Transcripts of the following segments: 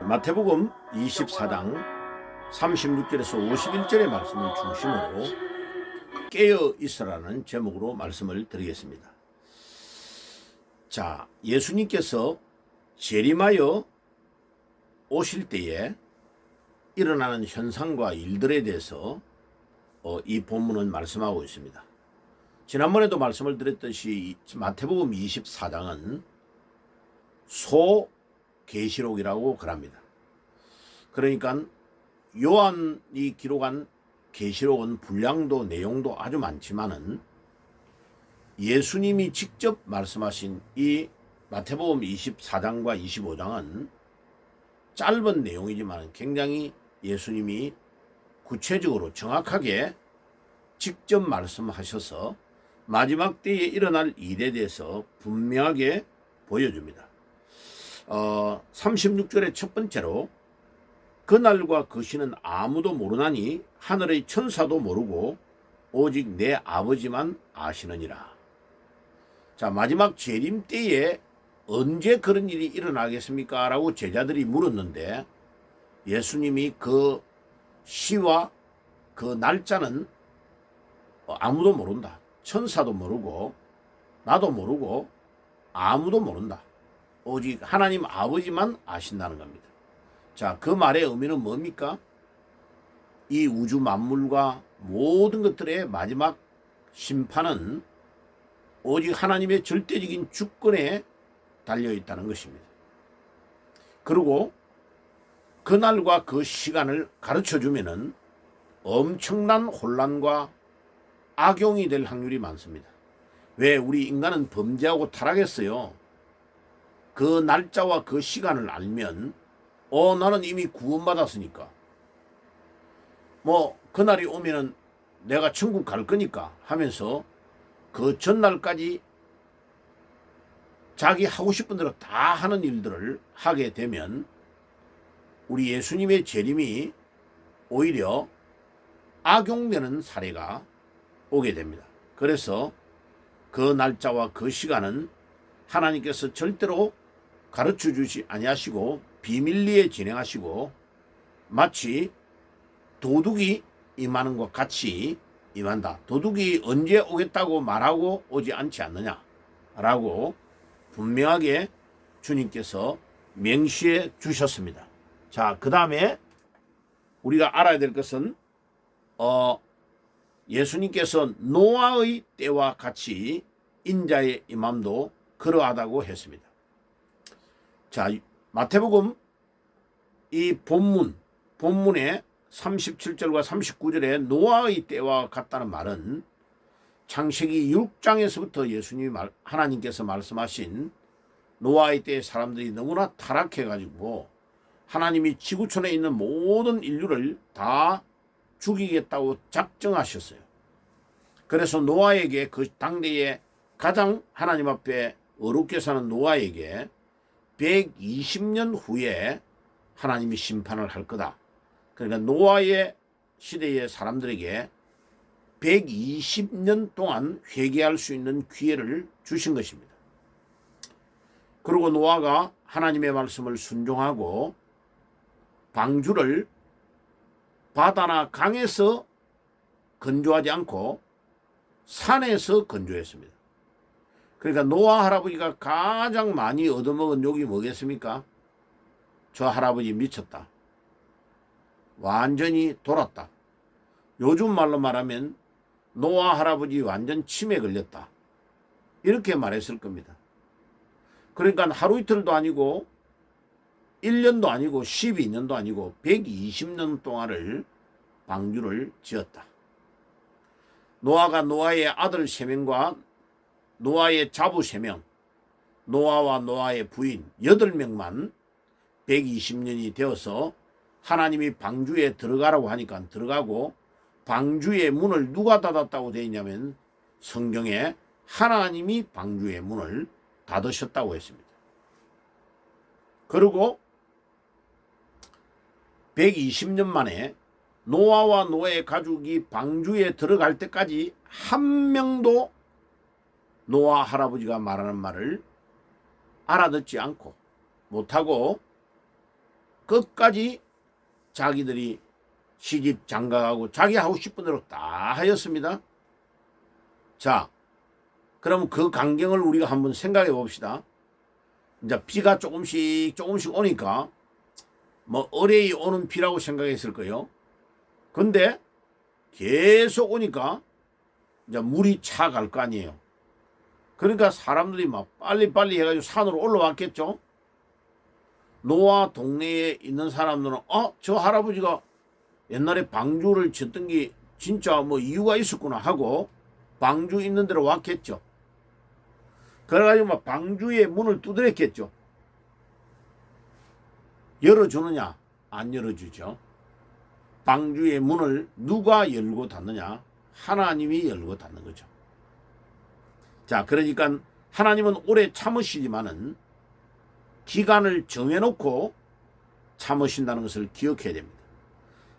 마태복음 24장 36절에서 51절의 말씀을 중심으로 깨어 있으라는 제목으로 말씀을 드리겠습니다. 자, 예수님께서 재림하여 오실 때에 일어나는 현상과 일들에 대해서 어, 이 본문은 말씀하고 있습니다. 지난번에도 말씀을 드렸듯이 이 마태복음 24장은 소 계시록이라고 그럽니다. 그러니까 요한이 기록한 계시록은 분량도 내용도 아주 많지만은 예수님이 직접 말씀하신 이 마태복음 24장과 25장은 짧은 내용이지만 굉장히 예수님이 구체적으로 정확하게 직접 말씀하셔서 마지막 때에 일어날 일에 대해서 분명하게 보여줍니다. 어, 36절의 첫 번째로 그날과 그 시는 아무도 모르나니 하늘의 천사도 모르고 오직 내 아버지만 아시느니라. 자, 마지막 재림 때에 언제 그런 일이 일어나겠습니까? 라고 제자들이 물었는데 예수님이 그 시와 그 날짜는 아무도 모른다. 천사도 모르고 나도 모르고 아무도 모른다. 오직 하나님 아버지만 아신다는 겁니다. 자, 그 말의 의미는 뭡니까? 이 우주 만물과 모든 것들의 마지막 심판은 오직 하나님의 절대적인 주권에 달려 있다는 것입니다. 그리고 그날과 그 시간을 가르쳐 주면은 엄청난 혼란과 악용이 될 확률이 많습니다. 왜 우리 인간은 범죄하고 타락했어요. 그 날짜와 그 시간을 알면 어 나는 이미 구원받았으니까 뭐 그날이 오면은 내가 천국 갈 거니까 하면서 그 전날까지 자기 하고 싶은 대로 다 하는 일들을 하게 되면 우리 예수님의 재림이 오히려 악용되는 사례가 오게 됩니다. 그래서 그 날짜와 그 시간은 하나님께서 절대로 가르쳐 주시 아니하시고 비밀리에 진행하시고 마치 도둑이 임하는 것 같이 임한다. 도둑이 언제 오겠다고 말하고 오지 않지 않느냐 라고 분명하게 주님께서 명시해 주셨습니다. 자, 그 다음에 우리가 알아야 될 것은 어, 예수님께서 노아의 때와 같이 인자의 임함도 그러하다고 했습니다. 자, 마태복음 이 본문, 본문의 37절과 39절에 노아의 때와 같다는 말은 창세기 6장에서부터 예수님이 말, 하나님께서 말씀하신 노아의 때의 사람들이 너무나 타락해 가지고 하나님이 지구촌에 있는 모든 인류를 다 죽이겠다고 작정하셨어요. 그래서 노아에게 그 당대에 가장 하나님 앞에 어렵게 사는 노아에게 120년 후에 하나님이 심판을 할 거다. 그러니까 노아의 시대의 사람들에게 120년 동안 회개할 수 있는 기회를 주신 것입니다. 그리고 노아가 하나님의 말씀을 순종하고 방주를 바다나 강에서 건조하지 않고 산에서 건조했습니다. 그러니까 노아 할아버지가 가장 많이 얻어먹은 욕이 뭐겠습니까? 저 할아버지 미쳤다. 완전히 돌았다. 요즘 말로 말하면 노아 할아버지 완전 치매 걸렸다. 이렇게 말했을 겁니다. 그러니까 하루 이틀도 아니고 1년도 아니고 12년도 아니고 120년 동안을 방주를 지었다. 노아가 노아의 아들 세 명과 노아의 자부 세 명, 노아와 노아의 부인 여덟 명만 120년이 되어서 하나님이 방주에 들어가라고 하니까 들어가고 방주의 문을 누가 닫았다고 되어 있냐면 성경에 하나님이 방주의 문을 닫으셨다고 했습니다. 그리고 120년 만에 노아와 노아의 가족이 방주에 들어갈 때까지 한 명도 노아 할아버지가 말하는 말을 알아듣지 않고 못하고 끝까지 자기들이 시집 장가가고 자기 하고 싶은 대로 다 하였습니다. 자, 그럼 그 광경을 우리가 한번 생각해 봅시다. 이제 비가 조금씩 조금씩 오니까 뭐 어레이 오는 비라고 생각했을 거예요. 근데 계속 오니까 이제 물이 차갈 거 아니에요. 그러니까 사람들이 막 빨리빨리 해가지고 산으로 올라왔겠죠. 노아 동네에 있는 사람들은 어, 저 할아버지가 옛날에 방주를 짓던 게 진짜 뭐 이유가 있었구나 하고 방주 있는 데로 왔겠죠. 그래가지고 막 방주의 문을 두드렸겠죠. 열어주느냐? 안 열어주죠. 방주의 문을 누가 열고 닫느냐? 하나님이 열고 닫는 거죠. 자, 그러니까 하나님은 오래 참으시지만은 기간을 정해놓고 참으신다는 것을 기억해야 됩니다.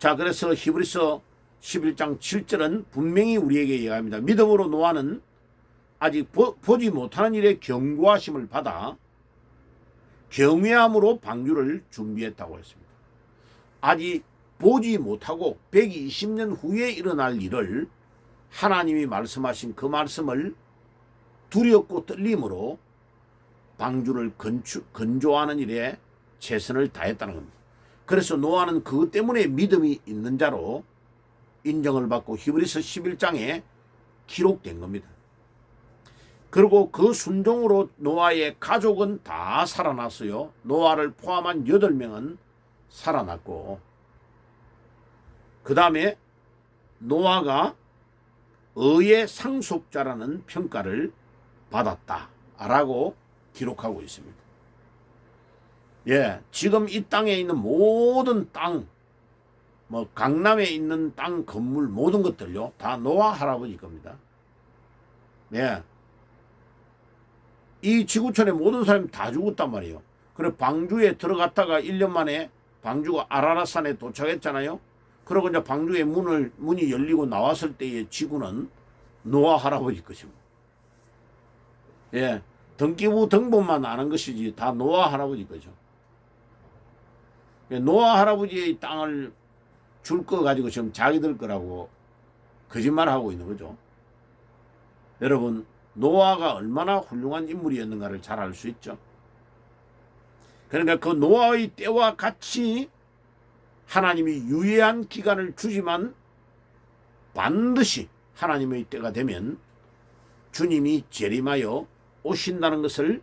자, 그래서 히브리서 11장 7절은 분명히 우리에게 얘기합니다. 믿음으로 노아는 아직 보, 보지 못하는 일에 경고하심을 받아 경외함으로 방주를 준비했다고 했습니다. 아직 보지 못하고 120년 후에 일어날 일을 하나님이 말씀하신 그 말씀을 두렵고 떨림으로 방주를 건축, 건조하는 일에 최선을 다했다는 겁니다. 그래서 노아는 그것 때문에 믿음이 있는 자로 인정을 받고 히브리서 11장에 기록된 겁니다. 그리고 그 순종으로 노아의 가족은 다 살아났어요. 노아를 포함한 8명은 살아났고 그 다음에 노아가 의의 상속자라는 평가를 받았다라고 기록하고 있습니다. 예, 지금 이 땅에 있는 모든 땅, 뭐 강남에 있는 땅 건물 모든 것들요 다 노아 할아버지 겁니다. 예, 이 지구촌의 모든 사람이 다 죽었단 말이에요. 그래 방주에 들어갔다가 1년 만에 방주가 아라라산에 도착했잖아요. 그러고 이제 방주의 문을 문이 열리고 나왔을 때의 지구는 노아 할아버지 것이고, 예, 등기부 등본만 아는 것이지 다 노아 할아버지 거죠. 예, 노아 할아버지의 땅을 줄 거 가지고 지금 자기들 거라고 거짓말하고 있는 거죠. 여러분 노아가 얼마나 훌륭한 인물이었는가를 잘 알 수 있죠. 그러니까 그 노아의 때와 같이 하나님이 유예한 기간을 주지만 반드시 하나님의 때가 되면 주님이 재림하여 오신다는 것을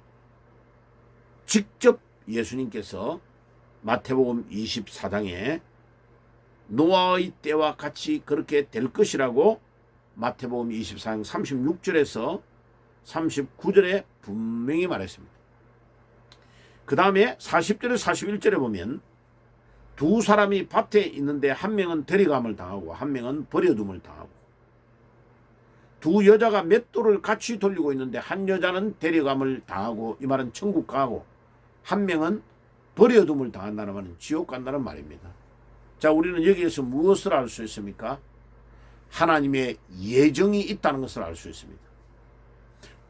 직접 예수님께서 마태복음 24장에 노아의 때와 같이 그렇게 될 것이라고 마태복음 24장 36절에서 39절에 분명히 말했습니다. 그 다음에 40절에 41절에 보면 두 사람이 밭에 있는데 한 명은 데려감을 당하고 한 명은 버려둠을 당하고 두 여자가 맷돌을 같이 돌리고 있는데 한 여자는 데려감을 당하고 이 말은 천국 가고 한 명은 버려둠을 당한다는 말은 지옥 간다는 말입니다. 자, 우리는 여기에서 무엇을 알 수 있습니까? 하나님의 예정이 있다는 것을 알 수 있습니다.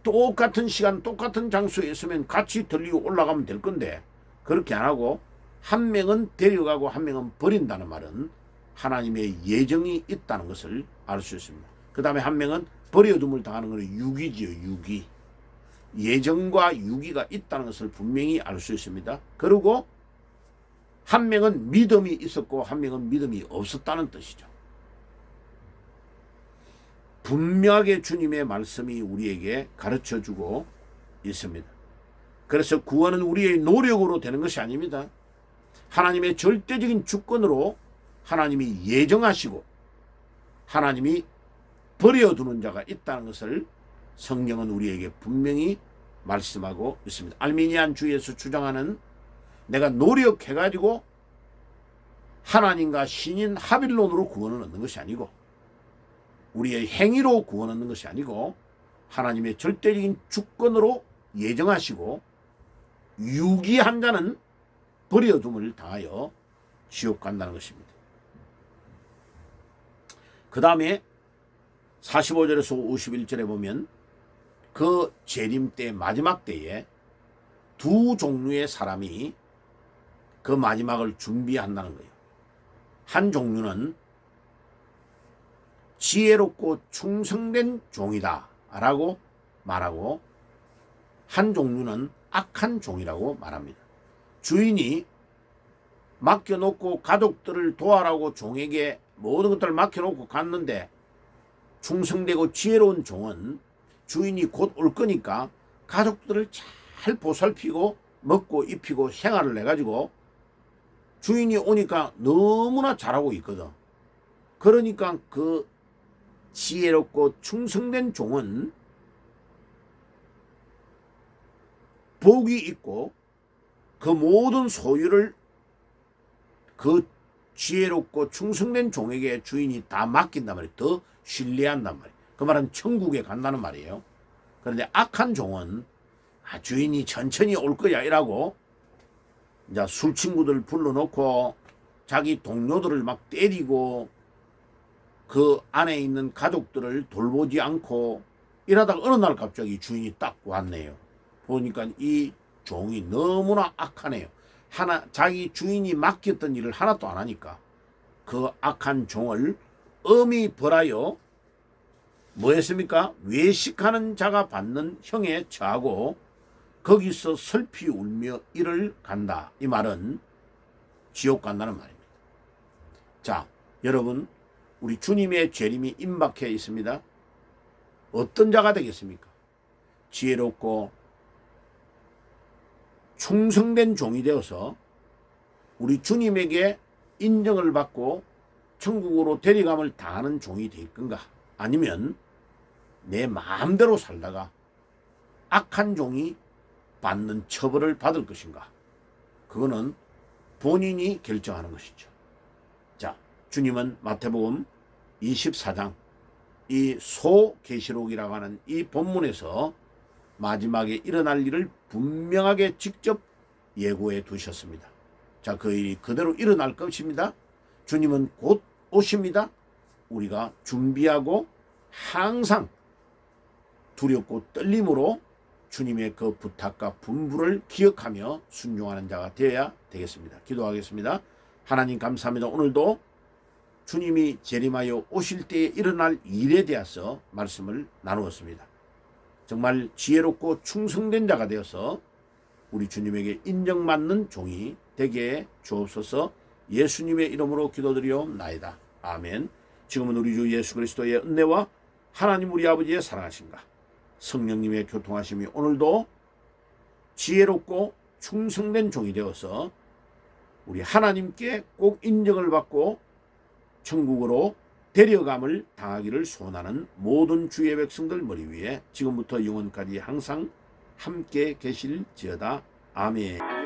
똑같은 시간, 똑같은 장소에 있으면 같이 들리고 올라가면 될 건데 그렇게 안 하고 한 명은 데려가고 한 명은 버린다는 말은 하나님의 예정이 있다는 것을 알 수 있습니다. 그 다음에 한 명은 버려둠을 당하는 것은 유기지요, 유기. 예정과 유기가 있다는 것을 분명히 알 수 있습니다. 그리고 한 명은 믿음이 있었고 한 명은 믿음이 없었다는 뜻이죠. 분명하게 주님의 말씀이 우리에게 가르쳐 주고 있습니다. 그래서 구원은 우리의 노력으로 되는 것이 아닙니다. 하나님의 절대적인 주권으로 하나님이 예정하시고 하나님이 버려두는 자가 있다는 것을 성경은 우리에게 분명히 말씀하고 있습니다. 알미니안 주에서 주장하는 내가 노력해가지고 하나님과 신인 하빌론으로 구원을 얻는 것이 아니고 우리의 행위로 구원 얻는 것이 아니고 하나님의 절대적인 주권으로 예정하시고 유기한 자는 버려둠을 당하여 지옥 간다는 것입니다. 그 다음에 45절에서 51절에 보면 그 재림 때 마지막 때에 두 종류의 사람이 그 마지막을 준비한다는 거예요. 한 종류는 지혜롭고 충성된 종이다 라고 말하고 한 종류는 악한 종이라고 말합니다. 주인이 맡겨놓고 가족들을 도와라고 종에게 모든 것들을 맡겨놓고 갔는데 충성되고 지혜로운 종은 주인이 곧 올 거니까 가족들을 잘 보살피고 먹고 입히고 생활을 해가지고 주인이 오니까 너무나 잘하고 있거든. 그러니까 그 지혜롭고 충성된 종은 복이 있고 그 모든 소유를 그 지혜롭고 충성된 종에게 주인이 다 맡긴단 말이에요. 더 신뢰한단 말이에요. 그 말은 천국에 간다는 말이에요. 그런데 악한 종은 아, 주인이 천천히 올 거야 이라고 이제 술 친구들 불러놓고 자기 동료들을 막 때리고 그 안에 있는 가족들을 돌보지 않고 이러다가 어느 날 갑자기 주인이 딱 왔네요. 보니까 이 종이 너무나 악하네요. 하나 자기 주인이 맡겼던 일을 하나도 안 하니까 그 악한 종을 엄히 벌하여 뭐 했습니까? 외식하는 자가 받는 형에 처하고 거기서 슬피 울며 이를 간다. 이 말은 지옥 간다는 말입니다. 자, 여러분, 우리 주님의 재림이 임박해 있습니다. 어떤 자가 되겠습니까? 지혜롭고 충성된 종이 되어서 우리 주님에게 인정을 받고 천국으로 데려감을 당하는 종이 될 건가? 아니면 내 마음대로 살다가 악한 종이 받는 처벌을 받을 것인가? 그거는 본인이 결정하는 것이죠. 자, 주님은 마태복음 24장 이 소계시록이라고 하는 이 본문에서 마지막에 일어날 일을 분명하게 직접 예고해 두셨습니다. 자, 그 일이 그대로 일어날 것입니다. 주님은 곧 오십니다. 우리가 준비하고 항상 두렵고 떨림으로 주님의 그 부탁과 분부를 기억하며 순종하는 자가 되어야 되겠습니다. 기도하겠습니다. 하나님 감사합니다. 오늘도 주님이 재림하여 오실 때에 일어날 일에 대해서 말씀을 나누었습니다. 정말 지혜롭고 충성된 자가 되어서 우리 주님에게 인정받는 종이 되게 주옵소서 예수님의 이름으로 기도드리옵나이다. 아멘. 지금은 우리 주 예수 그리스도의 은혜와 하나님 우리 아버지의 사랑하신가 성령님의 교통하심이 오늘도 지혜롭고 충성된 종이 되어서 우리 하나님께 꼭 인정을 받고 천국으로 데려감을 당하기를 소원하는 모든 주의 백성들 머리 위에 지금부터 영원까지 항상 함께 계실지어다. 아멘.